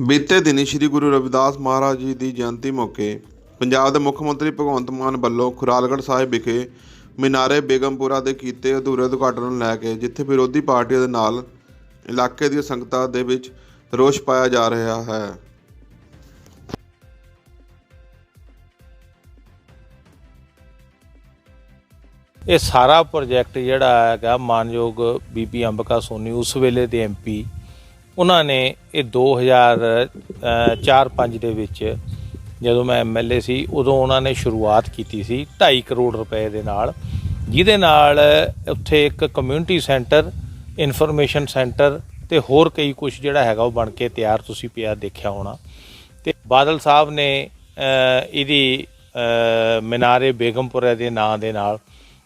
ਬੀਤੇ ਦਿਨੀ ਸ੍ਰੀ ਗੁਰੂ ਰਵਿਦਾਸ ਮਹਾਰਾਜ ਜੀ ਦੀ ਜਯੰਤੀ ਮੌਕੇ ਪੰਜਾਬ ਦੇ ਮੁੱਖ ਮੰਤਰੀ ਭਗਵੰਤ ਮਾਨ ਵੱਲੋਂ ਖੁਰਾਲਗੜ੍ਹ ਸਾਹਿਬ ਵਿਖੇ ਮੀਨਾਰੇ ਬੇਗਮਪੁਰਾ ਦੇ ਕੀਤੇ ਅਧੂਰੇ ਉਦਘਾਟਨ ਨੂੰ ਲੈ ਕੇ, ਜਿੱਥੇ ਵਿਰੋਧੀ ਪਾਰਟੀਆਂ ਦੇ ਨਾਲ ਇਲਾਕੇ ਦੀਆਂ ਸੰਗਤਾਂ ਦੇ ਵਿੱਚ ਰੋਸ਼ ਪਾਇਆ ਜਾ ਰਿਹਾ ਹੈ। ਇਹ ਸਾਰਾ ਪ੍ਰੋਜੈਕਟ ਜਿਹੜਾ ਹੈਗਾ, ਮਾਨਯੋਗ ਬੀਬੀ ਅੰਬਕਾ ਸੋਨੀ, ਉਸ ਵੇਲੇ ਦੇ ਐਮਪੀ ਉਹਨਾਂ ਨੇ ਇਹ 2004-5 ਦੇ ਵਿੱਚ ਜਦੋਂ ਮੈਂ ਐਮਐਲਏ ਸੀ, ਉਦੋਂ ਉਹਨਾਂ ਨੇ ਸ਼ੁਰੂਆਤ ਕੀਤੀ ਸੀ 2.5 ਕਰੋੜ ਰੁਪਏ ਦੇ ਨਾਲ। ਜਿਹਦੇ ਨਾਲ ਉੱਥੇ ਇੱਕ ਕਮਿਊਨਿਟੀ ਸੈਂਟਰ ਇਨਫੋਰਮੇਸ਼ਨ ਸੈਂਟਰ ਤੇ ਹੋਰ ਕਈ ਕੁਝ ਜਿਹੜਾ ਹੈਗਾ ਉਹ ਬਣ ਕੇ ਤਿਆਰ ਤੁਸੀਂ ਪਿਆ ਦੇਖਿਆ ਹੋਣਾ। ਤੇ ਬਾਦਲ ਸਾਹਿਬ ਨੇ ਇਹਦੀ ਮਿਨਾਰੇ ਮੀਨਾਰੇ ਬੇਗਮਪੁਰਾ ਦੇ ਨਾਂ ਦੇ ਨਾਲ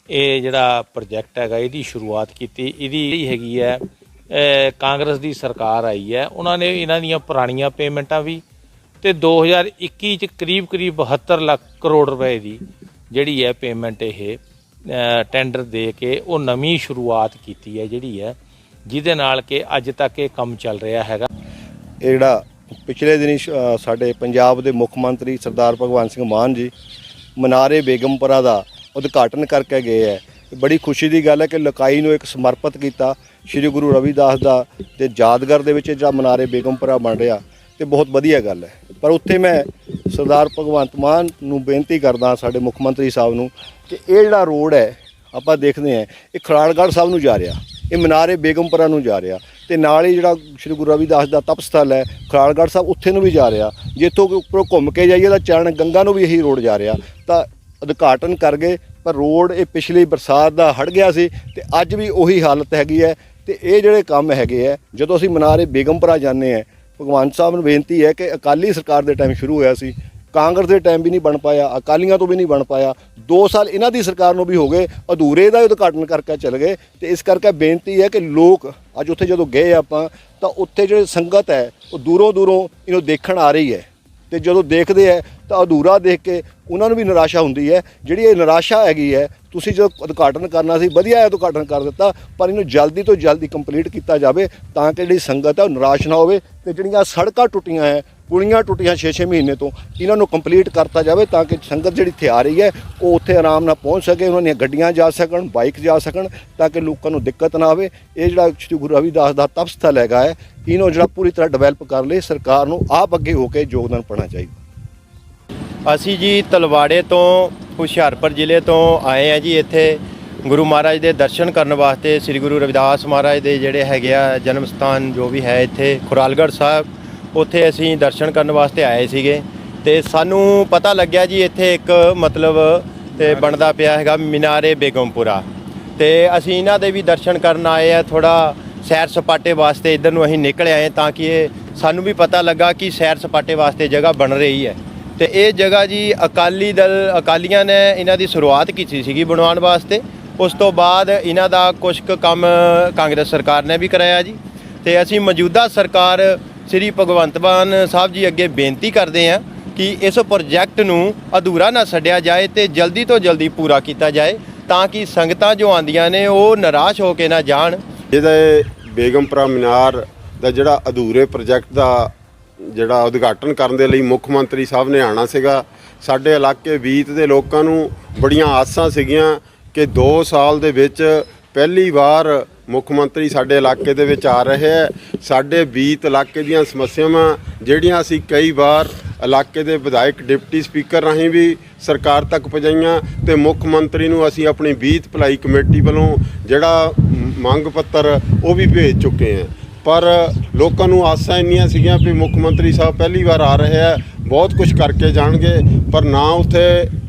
ਇਹ ਜਿਹੜਾ ਪ੍ਰੋਜੈਕਟ ਹੈਗਾ, ਇਹਦੀ ਸ਼ੁਰੂਆਤ ਕੀਤੀ। ਇਹਦੀ ਜਿਹੜੀ ਹੈਗੀ ਹੈ ਕਾਂਗਰਸ ਦੀ ਸਰਕਾਰ ਆਈ ਹੈ। ਉਹਨਾਂ ਨੇ ਇਹਨਾਂ ਦੀਆਂ ਪੁਰਾਣੀਆਂ ਪੇਮੈਂਟਾਂ ਵੀ ਤੇ 2021 ਚ ਕਰੀਬ ਕਰੀਬ 72 ਲੱਖ ਕਰੋੜ ਰੁਪਏ ਦੀ ਜਿਹੜੀ ਹੈ ਪੇਮੈਂਟ ਇਹ ਟੈਂਡਰ ਦੇ ਕੇ ਉਹ ਨਵੀਂ ਸ਼ੁਰੂਆਤ ਕੀਤੀ ਹੈ ਜਿਹੜੀ ਹੈ, ਜਿਹਦੇ ਨਾਲ ਕਿ ਅੱਜ ਤੱਕ ਇਹ ਕੰਮ ਚੱਲ ਰਿਹਾ ਹੈਗਾ। ਇਹ ਜਿਹੜਾ ਪਿਛਲੇ ਦਿਨੀ ਸਾਡੇ ਪੰਜਾਬ ਦੇ ਮੁੱਖ ਮੰਤਰੀ ਸਰਦਾਰ ਭਗਵੰਤ ਸਿੰਘ ਮਾਨ ਜੀ ਮਨਾਰੇ ਬੇਗਮਪੁਰਾ ਦਾ ਉਦਘਾਟਨ ਕਰਕੇ ਗਏ ਹੈ। ਬੜੀ ਖੁਸ਼ੀ ਦੀ ਗੱਲ ਹੈ ਕਿ ਲਕਾਈ ਨੂੰ ਇੱਕ ਸਮਰਪਿਤ ਕੀਤਾ ਸ੍ਰੀ ਗੁਰੂ ਰਵਿਦਾਸ ਦਾ ਤੇ ਯਾਦਗਾਰ ਦੇ ਵਿੱਚ ਜਿਹੜਾ ਮਨਾਰੇ ਬੇਗਮਪੁਰਾ ਬਣ ਰਿਹਾ ਤੇ ਬਹੁਤ ਵਧੀਆ ਗੱਲ ਹੈ। ਪਰ ਉੱਥੇ ਮੈਂ ਸਰਦਾਰ ਭਗਵੰਤ ਮਾਨ ਨੂੰ ਬੇਨਤੀ ਕਰਦਾ ਸਾਡੇ ਮੁੱਖ ਮੰਤਰੀ ਸਾਹਿਬ ਨੂੰ ਕਿ ਇਹ ਜਿਹੜਾ ਰੋਡ ਹੈ, ਆਪਾਂ ਦੇਖਦੇ ਹਾਂ, ਇਹ ਖਰਾੜਗੜ੍ਹ ਸਾਹਿਬ ਨੂੰ ਜਾ ਰਿਹਾ, ਇਹ ਮਨਾਰੇ ਬੇਗਮਪੁਰਾ ਨੂੰ ਜਾ ਰਿਹਾ ਤੇ ਨਾਲ ਹੀ ਜਿਹੜਾ ਸ੍ਰੀ ਗੁਰੂ ਰਵਿਦਾਸ ਦਾ ਤਪ ਸਥਲ ਹੈ ਖਰਾੜਗੜ੍ਹ ਸਾਹਿਬ ਉੱਥੇ ਨੂੰ ਵੀ ਜਾ ਰਿਹਾ, ਜਿੱਥੋਂ ਉੱਪਰੋਂ ਘੁੰਮ ਕੇ ਜਾਈਏ ਤਾਂ ਚਰਨ ਗੰਗਾ ਨੂੰ ਵੀ ਇਹੀ ਰੋਡ ਜਾ ਰਿਹਾ, ਤਾਂ ਉਦਘਾਟਨ ਕਰ ਗਏ ਪਰ ਰੋਡ ਇਹ ਪਿਛਲੀ ਬਰਸਾਤ ਦਾ ਹੜ ਗਿਆ ਸੀ ਤੇ ਅੱਜ ਵੀ ਉਹੀ ਹਾਲਤ ਹੈਗੀ ਹੈ ਤੇ ਇਹ ਜਿਹੜੇ ਕੰਮ ਹੈਗੇ ਹੈ, ਜਦੋਂ ਅਸੀਂ ਮਨਾਰੇ ਬੇਗਮਪੁਰਾ ਜਾਂਦੇ ਹਾਂ, ਭਗਵਾਨ ਸਾਹਿਬ ਨੂੰ ਬੇਨਤੀ ਹੈ ਕਿ ਅਕਾਲੀ ਸਰਕਾਰ ਦੇ ਟਾਈਮ ਸ਼ੁਰੂ ਹੋਇਆ ਸੀ, ਕਾਂਗਰਸ ਦੇ ਟਾਈਮ ਵੀ ਨਹੀਂ ਬਣ ਪਾਇਆ, ਅਕਾਲੀਆਂ ਤੋਂ ਵੀ ਨਹੀਂ ਬਣ ਪਾਇਆ 2 ਸਾਲ ਇਹਨਾਂ ਦੀ ਸਰਕਾਰ ਨੂੰ ਵੀ ਹੋ ਗਏ, ਅਧੂਰੇ ਦਾ ਹੀ ਉਦਘਾਟਨ ਕਰਕੇ ਚਲੇ ਗਏ ਤੇ ਇਸ ਕਰਕੇ ਬੇਨਤੀ ਹੈ ਕਿ ਲੋਕ ਅੱਜ ਉੱਥੇ ਜਦੋਂ ਗਏ ਆਪਾਂ, ਤਾਂ ਉੱਥੇ ਜਿਹੜੇ ਸੰਗਤ ਹੈ, ਉਹ ਦੂਰੋਂ ਦੂਰੋਂ ਇਹਨੂੰ ਦੇਖਣ ਆ ਰਹੀ ਹੈ ਤੇ ਜਦੋਂ ਦੇਖਦੇ ਹੈ ਤਾਂ ਅਧੂਰਾ ਦੇਖ ਕੇ ਉਹਨਾਂ ਨੂੰ ਵੀ ਨਿਰਾਸ਼ਾ ਹੁੰਦੀ ਹੈ। ਜਿਹੜੀ ਇਹ ਨਿਰਾਸ਼ਾ ਹੈਗੀ ਹੈ, ਤੁਸੀਂ ਜੋ ਉਦਘਾਟਨ ਕਰਨਾ ਸੀ, ਵਧੀਆ ਹੈ ਉਦਘਾਟਨ ਕਰ ਦਿੱਤਾ, ਪਰ ਇਹਨੂੰ ਜਲਦੀ ਤੋਂ ਜਲਦੀ ਕੰਪਲੀਟ ਕੀਤਾ ਜਾਵੇ ਤਾਂ ਕਿ ਜਿਹੜੀ ਸੰਗਤ ਹੈ ਉਹ ਨਿਰਾਸ਼ ਨਾ ਹੋਵੇ ਤੇ ਜਿਹੜੀਆਂ ਸੜਕਾਂ ਟੁੱਟੀਆਂ ਹੈ, ਪੁਲੀਆਂ ਟੁੱਟੀਆਂ 6-6 ਮਹੀਨੇ ਤੋਂ, ਇਹਨਾਂ ਨੂੰ ਕੰਪਲੀਟ ਕਰਤਾ ਜਾਵੇ ਤਾਂ ਕਿ ਸੰਗਤ ਜਿਹੜੀ ਇੱਥੇ ਆ ਰਹੀ ਹੈ, ਉਹ ਉੱਥੇ ਆਰਾਮ ਨਾਲ ਪਹੁੰਚ ਸਕੇ, ਉਹਨਾਂ ਦੀਆਂ ਗੱਡੀਆਂ ਜਾ ਸਕਣ ਬਾਈਕ ਜਾ ਸਕਣ ਤਾਂ ਕਿ ਲੋਕਾਂ ਨੂੰ ਦਿੱਕਤ ਨਾ ਆਵੇ। ਇਹ ਜਿਹੜਾ ਸ਼੍ਰੀ ਗੁਰੂ ਰਵਿਦਾਸ ਦਾ ਤਪ ਸਥਲ ਹੈਗਾ ਹੈ, ਇਹਨੂੰ ਜਿਹੜਾ ਪੂਰੀ ਤਰ੍ਹਾਂ ਡਿਵੈਲਪ ਕਰ ਲਈ ਸਰਕਾਰ ਨੂੰ ਆਪ ਅੱਗੇ ਹੋ ਕੇ ਯੋਗਦਾਨ ਪਾਉਣਾ ਚਾਹੀਦਾ। ਅਸੀਂ ਜੀ ਤਲਵਾੜੇ ਤੋਂ, ਹੁਸ਼ਿਆਰਪੁਰ ਜ਼ਿਲ੍ਹੇ ਤੋਂ ਆਏ ਆ ਜੀ ਇੱਥੇ। ਗੁਰੂ ਮਹਾਰਾਜ ਦੇ ਦਰਸ਼ਨ ਕਰਨ ਵਾਸਤੇ ਸ੍ਰੀ ਗੁਰੂ ਰਵਿਦਾਸ ਮਹਾਰਾਜ ਦੇ ਜਿਹੜੇ ਹੈਗੇ ਆ ਜਨਮ ਸਥਾਨ ਜੋ ਵੀ ਹੈ ਇੱਥੇ, ਖੁਰਾਲਗੜ੍ਹ ਸਾਹਿਬ, ਉੱਥੇ ਅਸੀਂ ਦਰਸ਼ਨ ਕਰਨ ਵਾਸਤੇ ਆਏ ਸੀਗੇ। ਤੇ ਸਾਨੂੰ ਪਤਾ ਲੱਗਿਆ ਜੀ ਇੱਥੇ ਇੱਕ ਮਤਲਬ ਤੇ ਬਣਦਾ ਪਿਆ ਹੈਗਾ ਮੀਨਾਰੇ ਬੇਗਮਪੁਰਾ। ਤੇ ਅਸੀਂ ਇਹਨਾਂ ਦੇ ਵੀ ਦਰਸ਼ਨ ਕਰਨ ਆਏ ਆ ਥੋੜਾ ਸੈਰ ਸਪਾਟੇ ਵਾਸਤੇ ਇੱਧਰ ਨੂੰ ਅਸੀਂ ਨਿਕਲ ਆਏ ਤਾਂ ਕਿ ਇਹ ਸਾਨੂੰ ਵੀ ਪਤਾ ਲੱਗਾ ਕਿ ਸੈਰ ਸਪਾਟੇ ਵਾਸਤੇ ਜਗ੍ਹਾ ਬਣ ਰਹੀ ਹੈ। ਤੇ ਇਹ ਜਗ੍ਹਾ ਜੀ ਅਕਾਲੀ ਦਲ, ਅਕਾਲੀਆਂ ਨੇ ਇਹਨਾਂ ਦੀ ਸ਼ੁਰੂਆਤ ਕੀਤੀ ਸੀਗੀ ਬਣਾਉਣ ਵਾਸਤੇ। ਉਸ ਤੋਂ ਬਾਅਦ ਇਹਨਾਂ ਦਾ ਕੁਝ ਕੁ ਕੰਮ ਕਾਂਗਰਸ ਸਰਕਾਰ ਨੇ ਵੀ ਕਰਾਇਆ ਜੀ। ਤੇ ਅਸੀਂ ਮੌਜੂਦਾ ਸਰਕਾਰ ਸ੍ਰੀ ਭਗਵੰਤ ਮਾਨ ਸਾਹਿਬ ਜੀ ਅੱਗੇ ਬੇਨਤੀ ਕਰਦੇ ਹਾਂ ਕਿ ਇਸ ਪ੍ਰੋਜੈਕਟ ਨੂੰ ਅਧੂਰਾ ਨਾ ਛੱਡਿਆ ਜਾਏ ਤੇ ਜਲਦੀ ਤੋਂ ਜਲਦੀ ਪੂਰਾ ਕੀਤਾ ਜਾਏ ਤਾਂ ਕਿ ਸੰਗਤਾਂ ਜੋ ਆਂਦੀਆਂ ਨੇ ਉਹ ਨਿਰਾਸ਼ ਹੋ ਕੇ ਨਾ ਜਾਣ। ਇਹਦਾ ਬੇਗਮਪੁਰਾ ਮੀਨਾਰ ਦਾ ਜਿਹੜਾ ਅਧੂਰੇ ਪ੍ਰੋਜੈਕਟ ਦਾ ਜਿਹੜਾ ਉਦਘਾਟਨ ਕਰਨ ਦੇ ਲਈ ਮੁੱਖ ਮੰਤਰੀ ਸਾਹਿਬ ਨੇ ਆਣਾ ਸੀਗਾ, ਸਾਡੇ ਇਲਾਕੇ ਬੀਤ ਦੇ ਲੋਕਾਂ ਨੂੰ ਬੜੀਆਂ ਆਸਾਂ ਸੀਗੀਆਂ ਕਿ 2 ਸਾਲ ਦੇ ਵਿੱਚ ਪਹਿਲੀ ਵਾਰ ਮੁੱਖ ਮੰਤਰੀ ਸਾਡੇ ਇਲਾਕੇ ਦੇ ਵਿੱਚ ਆ ਰਹੇ ਹੈ। ਸਾਡੇ ਬੀਤ ਇਲਾਕੇ ਦੀਆਂ ਸਮੱਸਿਆਵਾਂ, ਜਿਹੜੀਆਂ ਅਸੀਂ ਕਈ ਵਾਰ ਇਲਾਕੇ ਦੇ ਵਿਧਾਇਕ, ਡਿਪਟੀ ਸਪੀਕਰ ਰਾਹੀਂ ਵੀ ਸਰਕਾਰ ਤੱਕ ਪਹੁੰਚਾਈਆਂ ਤੇ ਮੁੱਖ ਮੰਤਰੀ ਨੂੰ ਅਸੀਂ ਆਪਣੀ ਬੀਤ ਭਲਾਈ ਕਮੇਟੀ ਵੱਲੋਂ ਜਿਹੜਾ ਮੰਗ ਪੱਤਰ ਉਹ ਵੀ ਭੇਜ ਚੁੱਕੇ ਹਾਂ। ਪਰ ਲੋਕਾਂ ਨੂੰ ਆਸਾਂ ਇੰਨੀਆਂ ਸੀਗੀਆਂ ਵੀ ਮੁੱਖ ਮੰਤਰੀ ਸਾਹਿਬ ਪਹਿਲੀ ਵਾਰ ਆ ਰਹੇ ਆ, ਬਹੁਤ ਕੁਝ ਕਰਕੇ ਜਾਣਗੇ, ਪਰ ਨਾ ਉੱਥੇ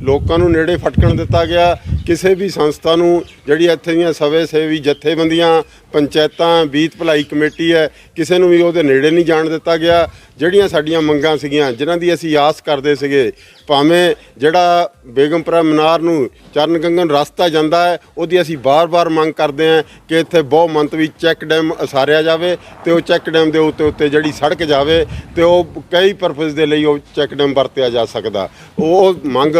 ਲੋਕਾਂ ਨੂੰ ਨੇੜੇ ਫਟਕਣ ਦਿੱਤਾ ਗਿਆ, ਕਿਸੇ ਵੀ ਸੰਸਥਾ ਨੂੰ, ਜਿਹੜੀ ਇੱਥੇ ਦੀਆਂ ਸਵੇ ਸੇਵੀ ਜਥੇਬੰਦੀਆਂ ਪੰਚਾਇਤਾਂ, ਬੀਤ ਭਲਾਈ ਕਮੇਟੀ ਹੈ, ਕਿਸੇ ਨੂੰ ਵੀ ਉਹਦੇ ਨੇੜੇ ਨਹੀਂ ਜਾਣ ਦਿੱਤਾ ਗਿਆ। ਜਿਹੜੀਆਂ ਸਾਡੀਆਂ ਮੰਗਾਂ ਸੀਗੀਆਂ, ਜਿਨ੍ਹਾਂ ਦੀ ਅਸੀਂ ਆਸ ਕਰਦੇ ਸੀਗੇ, ਭਾਵੇਂ ਜਿਹੜਾ ਬੇਗਮਪੁਰਾ ਮਨਾਰ ਨੂੰ ਚਰਨ ਗੰਗਨ ਰਸਤਾ ਜਾਂਦਾ ਹੈ, ਉਹਦੀ ਅਸੀਂ ਬਾਰ-ਬਾਰ ਮੰਗ ਕਰਦੇ ਹਾਂ ਕਿ ਇੱਥੇ ਬਹੁ ਮੰਤਵੀ ਚੈੱਕ ਡੈਮ ਉਸਾਰਿਆ ਜਾਵੇ ਤੇ ਉਹ ਚੈੱਕ ਡੈਮ ਦੇ ਉੱਤੇ ਉੱਤੇ ਜਿਹੜੀ ਸੜਕ ਜਾਵੇ ਤੇ ਉਹ ਕਈ ਪਰਪਸ ਦੇ ਲਈ ਉਹ ਚੈੱਕ ਡੈਮ ਵਰਤਿਆ ਜਾ ਸਕਦਾ। ਉਹ ਮੰਗ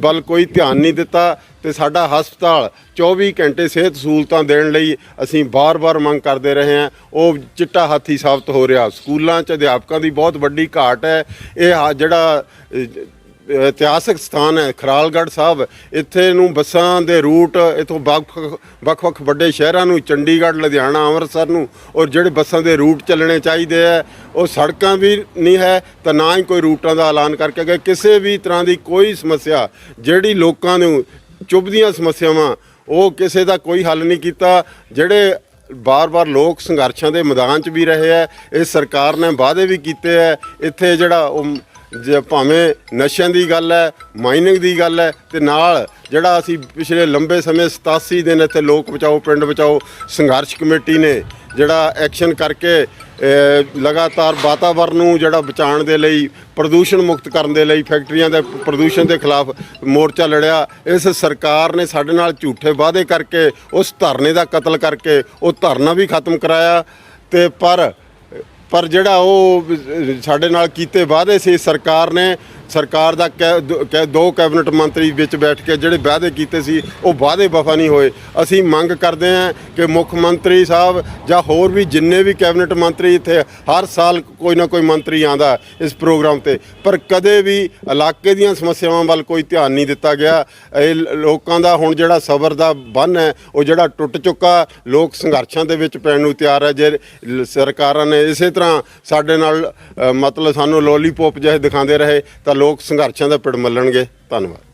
ਵੱਲ ਕੋਈ ਧਿਆਨ ਨਹੀਂ ਦਿੱਤਾ ਤੇ ਸਾਡਾ ਹਸਪਤਾਲ 24 ਘੰਟੇ ਸਿਹਤ ਸਹੂਲਤਾਂ ਦੇਣ ਲਈ ਅਸੀਂ ਬਾਰ-ਬਾਰ ਮੰਗ ਕਰਦੇ ਰਹੇ ਹਾਂ। ਉਹ ਚਿੱਟਾ ਹਾਥੀ ਸਾਬਤ ਹੋ ਰਿਹਾ। ਸਕੂਲਾਂ 'ਚ ਅਧਿਆਪਕਾਂ ਦੀ ਬਹੁਤ ਵੱਡੀ ਘਾਟ ਹੈ। ਇਹ ਹਾ- ਜਿਹੜਾ ਇਤਿਹਾਸਕ ਸਥਾਨ ਹੈ, ਖਰਾਲਗੜ੍ਹ ਸਾਹਿਬ, ਇੱਥੇ ਨੂੰ ਬੱਸਾਂ ਦੇ ਰੂਟ, ਇਥੋਂ ਵੱਖ-ਵੱਖ ਵੱਡੇ ਸ਼ਹਿਰਾਂ ਨੂੰ, ਚੰਡੀਗੜ੍ਹ, ਲੁਧਿਆਣਾ, ਅੰਮ੍ਰਿਤਸਰ ਨੂੰ, ਔਰ ਜਿਹੜੇ ਬੱਸਾਂ ਦੇ ਰੂਟ ਚੱਲਣੇ ਚਾਹੀਦੇ ਆ ਉਹ ਸੜਕਾਂ ਵੀ ਨਹੀਂ ਹੈ, ਤਾਂ ਨਾ ਹੀ ਕੋਈ ਰੂਟਾਂ ਦਾ ਐਲਾਨ ਕਰਕੇ ਗਏ। ਕਿਸੇ ਵੀ ਤਰ੍ਹਾਂ ਦੀ ਕੋਈ ਸਮੱਸਿਆ, ਜਿਹੜੀ ਲੋਕਾਂ ਨੂੰ ਚੁੱਭਦੀਆਂ ਸਮੱਸਿਆਵਾਂ ਉਹ ਕਿਸੇ ਦਾ ਕੋਈ ਹੱਲ ਨਹੀਂ ਕੀਤਾ। ਜਿਹੜੇ ਬਾਰ-ਬਾਰ ਲੋਕ ਸੰਘਰਸ਼ਾਂ ਦੇ ਮੈਦਾਨ 'ਚ ਵੀ ਰਹੇ ਹੈ ਇਹ ਸਰਕਾਰ ਨੇ ਵਾਅਦੇ ਵੀ ਕੀਤੇ ਹੈ ਇੱਥੇ ਜਿਹੜਾ ਉਹ ਜੇ ਭਾਵੇਂ ਨਸ਼ਿਆਂ ਦੀ ਗੱਲ ਹੈ, ਮਾਈਨਿੰਗ ਦੀ ਗੱਲ ਹੈ, ਤੇ ਨਾਲ ਜਿਹੜਾ ਅਸੀਂ ਪਿਛਲੇ ਲੰਬੇ ਸਮੇਂ 87 ਦਿਨ ਇੱਥੇ ਲੋਕ ਬਚਾਓ, ਪਿੰਡ ਬਚਾਓ ਸੰਘਰਸ਼ ਕਮੇਟੀ ਨੇ ਜਿਹੜਾ ਐਕਸ਼ਨ ਕਰਕੇ ਲਗਾਤਾਰ ਵਾਤਾਵਰਨ ਨੂੰ ਜਿਹੜਾ ਬਚਾਉਣ ਦੇ ਲਈ, ਪ੍ਰਦੂਸ਼ਣ ਮੁਕਤ ਕਰਨ ਦੇ ਲਈ, ਫੈਕਟਰੀਆਂ ਦੇ ਪ੍ਰਦੂਸ਼ਣ ਦੇ ਖਿਲਾਫ ਮੋਰਚਾ ਲੜਿਆ, ਇਸ ਸਰਕਾਰ ਨੇ ਸਾਡੇ ਨਾਲ ਝੂਠੇ ਵਾਅਦੇ ਕਰਕੇ, ਉਸ ਧਰਨੇ ਦਾ ਕਤਲ ਕਰਕੇ, ਉਹ ਧਰਨਾ ਵੀ ਖਤਮ ਕਰਾਇਆ। ਤੇ ਪਰ ਪਰ ਜਿਹੜਾ ਉਹ ਸਾਡੇ ਨਾਲ ਕੀਤੇ ਵਾਅਦੇ ਸੀ, ਸਰਕਾਰ ਨੇ ਸਰਕਾਰ ਦਾ ਕੈ- ਦੋ- ਕੈ- ਦੋ ਕੈਬਨਿਟ ਮੰਤਰੀ ਵਿੱਚ ਬੈਠ ਕੇ ਜਿਹੜੇ ਵਾਅਦੇ ਕੀਤੇ ਸੀ, ਉਹ ਵਾਅਦੇ ਵਫਾ ਨਹੀਂ ਹੋਏ। ਅਸੀਂ ਮੰਗ ਕਰਦੇ ਹਾਂ ਕਿ ਮੁੱਖ ਮੰਤਰੀ ਸਾਹਿਬ ਜਾਂ ਹੋਰ ਵੀ ਜਿੰਨੇ ਵੀ ਕੈਬਨਿਟ ਮੰਤਰੀ ਇੱਥੇ ਹਰ ਸਾਲ ਕੋਈ ਨਾ ਕੋਈ ਮੰਤਰੀ ਆਂਦਾ ਇਸ ਪ੍ਰੋਗਰਾਮ ਤੇ। ਪਰ ਕਦੇ ਵੀ ਇਲਾਕੇ ਦੀਆਂ ਸਮੱਸਿਆਵਾਂ ਵੱਲ ਕੋਈ ਧਿਆਨ ਨਹੀਂ ਦਿੱਤਾ ਗਿਆ। ਇਹ ਲੋਕਾਂ ਦਾ ਹੁਣ ਜਿਹੜਾ ਸਬਰ ਦਾ ਬੰਨ ਹੈ, ਉਹ ਜਿਹੜਾ ਟੁੱਟ ਚੁੱਕਾ ਲੋਕ ਸੰਘਰਸ਼ਾਂ ਦੇ ਵਿੱਚ ਪੈਣ ਨੂੰ ਤਿਆਰ ਹੈ। ਜੇ ਸਰਕਾਰਾਂ ਨੇ ਇਸੇ ਤਰ੍ਹਾਂ ਸਾਡੇ ਨਾਲ ਮਤਲਬ ਸਾਨੂੰ ਲੋਲੀਪੌਪ ਜਿਹੇ ਦਿਖਾਉਂਦੇ ਰਹੇ, ਤਾਂ ਤਾਂ ਲੋਕ ਸੰਘਰਸ਼ਾਂ ਦਾ ਪਿੜ ਮੱਲਣਗੇ। ਧੰਨਵਾਦ।